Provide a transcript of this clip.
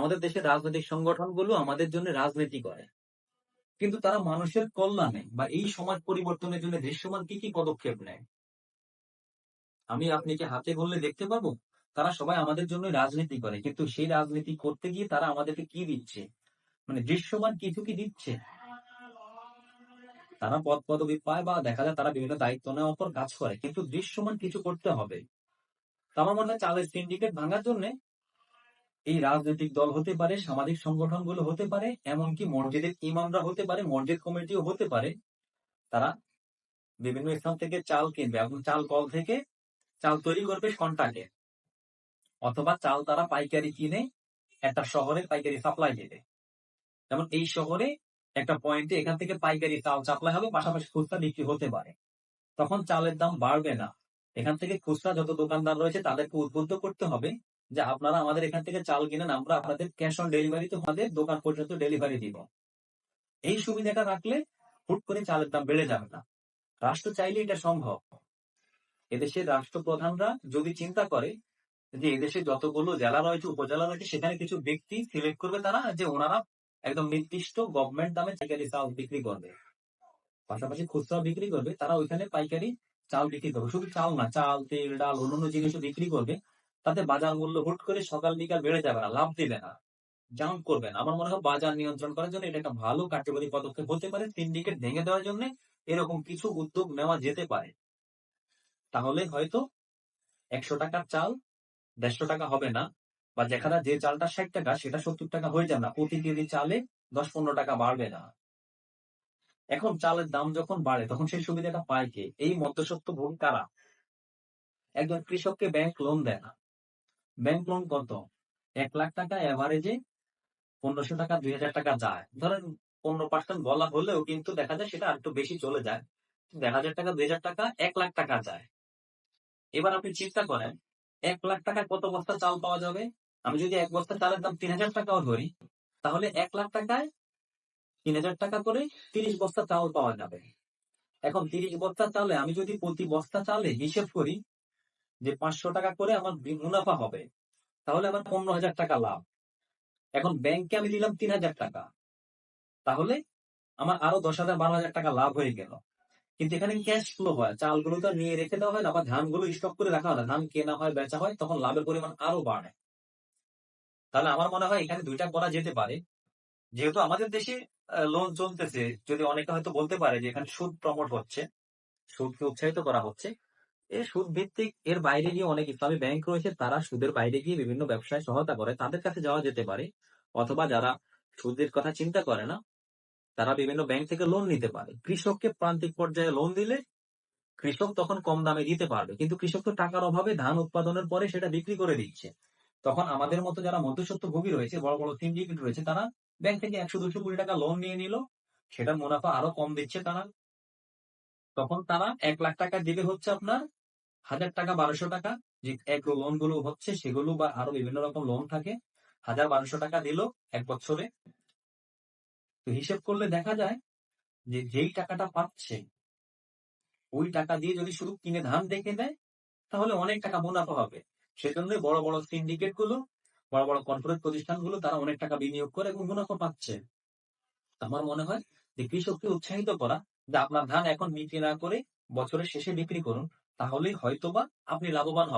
আমাদের দেশের রাজনৈতিক সংগঠনগুলো আমাদের জন্য রাজনীতি করে। কিন্তু তারা মানুষের কল্যাণে বা এই সমাজ পরিবর্তনের জন্য দৃশ্যমান কি কি পদক্ষেপ নেয়? আমি, আপনি কি হাতে বললে দেখতে পাবো? তারা সবাই আমাদের জন্য রাজনীতি করে, কিন্তু সেই রাজনীতি করতে গিয়ে তারা আমাদেরকে কি দিচ্ছে? মানে দৃশ্যমান কিছু কি দিচ্ছে? তারা পদ পদবি পায় বা দেখা যায় তারা বিভিন্ন দায়িত্ব নেওয়ার পর কাজ করে, কিন্তু দৃশ্যমান কিছু করতে হবে। তো আমার মনে হয় চালের সিন্ডিকেট ভাঙার জন্য এই রাজনৈতিক দল হতে পারে, সামাজিক সংগঠনগুলো হতে পারে, এমনকি মসজিদের ইমামরা হতে পারে, মসজিদ কমিটিও হতে পারে। তারা বিভিন্ন স্থান থেকে চাল কিনবে এবং চাল কল থেকে চাল তৈরি করবে কন্ট্রাক্টে। অথবা চাল তারা পাইকারি কিনে একটা শহরে পাইকারি সাপ্লাই দেবে। যেমন এই শহরে একটা পয়েন্টে এখান থেকে পাইকারি চাল সাপ্লাই হবে, পাশাপাশি খুচরা বিক্রি হতে পারে। তখন চালের দাম বাড়বে না। এখান থেকে খুচরা যত দোকানদার রয়েছে তাদেরকে উদ্বুদ্ধ করতে হবে। যে আপনারা আমাদের এখান থেকে চাল কিনেন, আমরা আপনাদের ক্যাশ অন ডেলিভারি তো আমাদের দোকান পর্যন্ত ডেলিভারি দিব। এই সুবিধাটা রাখলে হুট করে চালের দাম বেড়ে যাবে না। রাষ্ট্র চাইলে এটা সম্ভব। এদেশের রাষ্ট্রপ্রধানরা যদি চিন্তা করে যে এদেশে যতগুলো জেলা রয়েছে, উপজেলা রয়েছে, সেখানে কিছু ব্যক্তি সিলেক্ট করবে তারা যে ওনারা একদম নির্দিষ্ট গভর্নমেন্ট দামে পাইকারি চাল বিক্রি করবে। পাশাপাশি খুচরা বিক্রি করবে, তারা ওইখানে পাইকারি চাল বিক্রি করবে। শুধু চাল না, চাল, তেল, ডাল, অন্যান্য জিনিসও বিক্রি করবে। তাতে বাজার মূল্য হুট করে সকাল বিকাল বেড়ে যাবে না, লাভ দিবে না জাম্প করবে না। আমার মনে হয় বাজার নিয়ন্ত্রণ করার জন্য এটা একটা ভালো কার্যকরী পদক্ষেপ হতে পারে সিন্ডিকেট ভেঙে দেওয়ার জন্য এরকম কিছু উদ্যোগ নেওয়া যেতে পারে। তাহলে হয়তো একশো টাকার চাল দেড়শো টাকা হবে না, বা যেখানে যে চালটা ষাট টাকা, সেটা সত্তর টাকা হয়ে যাবে না, প্রতি কেজি চালে দশ পনেরো টাকা বাড়বে না। এখন চালের দাম যখন বাড়ে, তখন সেই সুবিধাটা পায় কে? এই মধ্যসত্ত্ব ভোগ কারা? একজন কৃষককে ব্যাংক লোন দেয় না। ব্যাংক লোন কত? এক লাখ টাকা এভারেজে পনেরোশো টাকা, দুই হাজার টাকা যায়। ধরেন পনেরো পার্সেন্ট বলা হলেও কিন্তু দেখা যায় সেটা একটু বেশি চলে যায়। দেড় হাজার টাকা, দুই হাজার টাকা, এক লাখ টাকা যায়। এবার আপনি চিন্তা করেন, এক লাখ টাকায় কত বস্তা চাল পাওয়া যাবে? আমি যদি এক বস্তা চালের দাম তিন হাজার টাকাও ধরি, তাহলে এক লাখ টাকায় তিন হাজার টাকা করে তিরিশ বস্তা চাল পাওয়া যাবে। এখন তিরিশ বস্তা চালে আমি যদি প্রতি বস্তা চালে হিসেব করি যে পাঁচশো টাকা করে আমার মুনাফা হবে, তাহলে আমার পনেরো হাজার টাকা লাভ। এখন ব্যাংকে আমি নিলাম তিন হাজার টাকা। তাহলে আমার আরও দশ হাজার, বারো হাজার টাকা লাভ হয়ে গেল। কিন্তু এখানে ক্যাশ ফ্লো হয়, চালগুলো তো নিয়ে রেখে দেওয়া হয় না বা ধানগুলো স্টক করে রাখা হয় না। ধান কেনা হয়, বেচা হয়, তখন লাভের পরিমাণ আরও বাড়ে। তাহলে আমার মনে হয় এখানে দুইটা করা যেতে পারে। যেহেতু আমাদের দেশে লোন চলতেছে, যদি অনেকে হয়তো বলতে পারে যে এখানে সুদ প্রমোট হচ্ছে, সুদকে উৎসাহিত করা হচ্ছে এই সুদ ভিত্তিক এর বাইরে গিয়ে অনেক ইসলামী ব্যাংক রয়েছে, তারা সুদের বাইরে গিয়ে বিভিন্ন ব্যবসায় সহায়তা করে। তাদের কাছে যাওয়া যেতে পারে। অথবা যারা সুদের কথা চিন্তা করে না, তারা বিভিন্ন ব্যাংক থেকে লোন নিতে পারে। কৃষককে প্রান্তিক পর্যায়ে লোন দিলে কৃষক তখন কম দামে দিতে পারবে। কিন্তু কৃষক তো টাকার অভাবে ধান উৎপাদনের পরে সেটা বিক্রি করে দিচ্ছে। তখন আমাদের মতো যারা মধ্যসত্ত্ব ভোগী রয়েছে, বড় বড় সিন্ডিকেট রয়েছে, তারা ব্যাংক থেকে একশো, দুশো কোটি টাকা লোন নিয়ে নিল। সেটার মুনাফা আরও কম দিচ্ছে তারা। তখন তারা এক লাখ টাকা দিবে হচ্ছে আপনার হাজার টাকা, বারোশো টাকা, যে এক লোনগুলো হচ্ছে সেগুলো বা আরও বিভিন্ন রকম লোন থাকে, হাজার, বারোশো টাকা দিল এক বছরে। তো হিসেব করলে দেখা যায় যে যেই টাকাটা পাচ্ছে, ওই টাকা দিয়ে যদি শুধু কিনে ধান দেখে দেয়, তাহলে অনেক টাকা মুনাফা হবে। সেজন্য বড় বড় সিন্ডিকেটগুলো, বড় বড় কর্পোরেট প্রতিষ্ঠানগুলো তারা অনেক টাকা বিনিয়োগ করে এবং মুনাফা পাচ্ছে। আমার মনে হয় যে কৃষককে উৎসাহিত করা, যে আপনার ধান এখন বিক্রি না করে বছরের শেষে বিক্রি করুন তাহলেই হয়তোবা আপনি লাভবান হবেন।